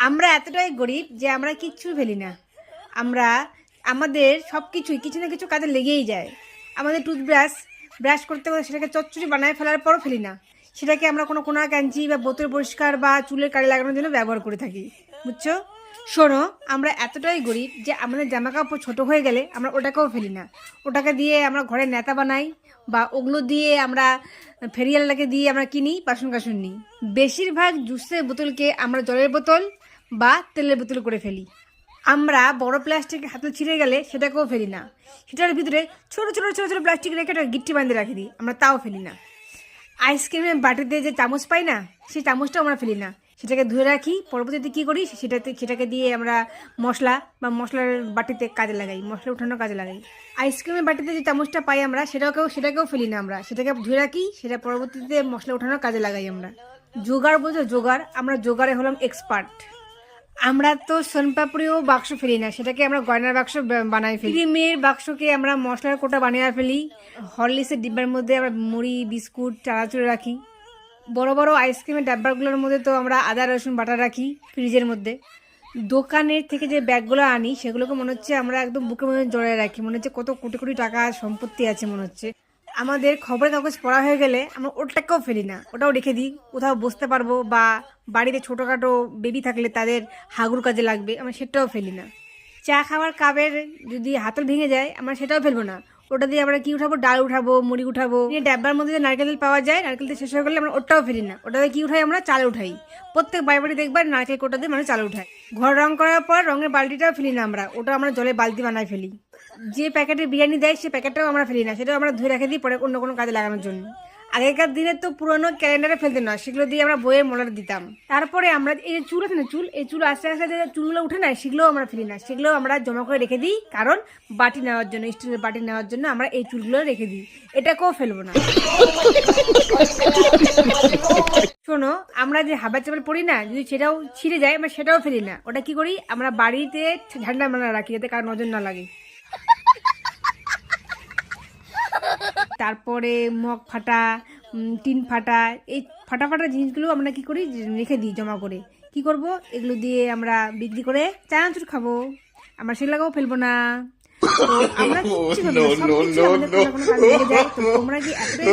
আমরা এতটাই গরিব যে আমরা কিচ্ছু ফেলি না। আমরা, আমাদের সব কিছুই কিছু না কিছু কাজে লেগেই যায়। আমাদের টুথব্রাশ ব্রাশ করতে করতে সেটাকে চচ্চড়ি বানায় ফেলার পরও ফেলি না। সেটাকে আমরা কোনো কোনা ক্যাঞ্চি বা বোতল পরিষ্কার বা চুলের কাড়ি লাগানোর জন্য ব্যবহার করে থাকি। বুঝছ? শোনো, আমরা এতটাই গরিব যে আমাদের জামা কাপড় ছোটো হয়ে গেলে আমরা ওটাকেও ফেলি না। ওটাকে দিয়ে আমরা ঘরে নেতা বানাই বা ওগুলো দিয়ে আমরা ফেরিয়ালটাকে দিয়ে আমরা কিনি বাসন কাসন নিই। বেশিরভাগ জুসের বোতলকে আমরা জলের বোতল বা তেলের বোতল করে ফেলি। আমরা বড় প্লাস্টিক হাতে ছিঁড়ে গেলে সেটাকেও ফেলি না। সেটার ভিতরে ছোট ছোট ছোট ছোট প্লাস্টিক রেখে ওটা গিট্টি বাঁধে রাখি দিই। আমরা তাও ফেলি না। আইসক্রিমের বাটিতে যে চামচ পাই না, সেই চামচটাও আমরা ফেলি না। সেটাকে ধুয়ে রাখি, পরবর্তীতে কী করি? সেটাতে, সেটাকে দিয়ে আমরা মশলা বা মশলার বাটিতে কাজে লাগাই, মশলা উঠানোর কাজে লাগাই। আইসক্রিমের বাটিতে যে চামচটা পাই আমরা, সেটাকেও সেটাকেও ফেলি না আমরা। সেটাকে ধুয়ে রাখি, সেটা পরবর্তীতে মশলা উঠানোর কাজে লাগাই আমরা। জোগাড় বলছো জোগাড়। আমরা জোগাড়ে হলাম এক্সপার্ট আমরা তো সোনপাপড়িও বাক্স ফেলি না, সেটাকে আমরা গয়নার বাক্স বানাই ফেলি। ক্রিমের বাক্সকে আমরা মশলার কোটা বানিয়ে ফেলি। হরলিক্সের ডিব্বার মধ্যে আমরা মুড়ি, বিস্কুট, চানাচুর রাখি। বড় বড় আইসক্রিমের ডাব্বাগুলোর মধ্যে তো আমরা আদা, রসুন, বাটা রাখি ফ্রিজের মধ্যে। দোকানের থেকে যে ব্যাগগুলো আনি, সেগুলোকে মনে হচ্ছে আমরা একদম বুকের মধ্যে জড়ায় রাখি। মনে হচ্ছে কত কোটি কোটি টাকা সম্পত্তি আছে, মনে হচ্ছে। আমাদের খবরের কাগজ পড়া হয়ে গেলে আমরা ওটাকেও ফেলি না। ওটাও রেখে দিই। কোথাও বসতে পারব বা বাড়িতে ছোটোখাটো বেবি থাকলে তাদের হাগুর কাজে লাগবে, আমরা সেটাও ফেলি না। চা খাওয়ার কাপের যদি হাতল ভেঙে যায়, আমরা সেটাও ফেলব না। ওটা দিয়ে আমরা কি উঠাবো? ডাল উঠাবো, মুড়ি উঠাবো। ডাব্বার মধ্যে যে নারকেল তেল পাওয়া যায়, নারকেল তেল শেষ হয়ে গেলে আমরা ওটাও ফেলি না। ওটাতে কি উঠাই আমরা? চাল উঠাই। প্রত্যেক বাড়ি বাড়ি দেখবার নারকেল কোটা দিয়ে মানে চাল উঠাই ঘর রং করার পর রঙের বালতিটাও ফেলি না আমরা। ওটা আমরা জলে বালতি বানাই ফেলি। যে প্যাকেটে বিরিয়ানি দেয়, সে প্যাকেটটাও আমরা ফেলি না। সেটাও আমরা ধুয়ে রেখে দিই পরে অন্য কোনো কাজে লাগানোর জন্য। আগেকার দিনে তো পুরোনো ক্যালেন্ডারে ফেলতে না সেগুলো দিয়ে আমরা বইয়ের মলার দিতাম। তারপরে আমরা এই যে চুল আছে না, চুল, এই চুল আস্তে আস্তে চুলগুলো উঠে না সেগুলোও আমরা ফেলি না। সেগুলো আমরা জমা করে রেখে দিই, কারণ বাটি নেওয়ার জন্য স্টিলের বাটি নেওয়ার জন্য আমরা এই চুলগুলো রেখে দিই। এটাকেও ফেলব না। শোনো, আমরা যে হাবা চাপল পড়ি না, যদি সেটাও ছিঁড়ে যায়, আমরা সেটাও ফেলি না। ওটা কি করি? আমরা বাড়িতে ঝান্ডা মানা রাখি, যাতে কার নজর না লাগে। তারপরে মগ ফাটা টিন ফাটা এই ফাটা ফাটা জিনিসগুলো আমরা কি করি? রেখে দিই জমা করে। কি করব? এগুলো দিয়ে আমরা বিক্রি করে চানাচুর খাব। আমরা সেগুলোকেও ফেলব না। আমরা কিচ্ছু ফেলব না সব কিছু আমাদের কোনো কাজে লেগে যায়। তো তোমরা কি এতটাই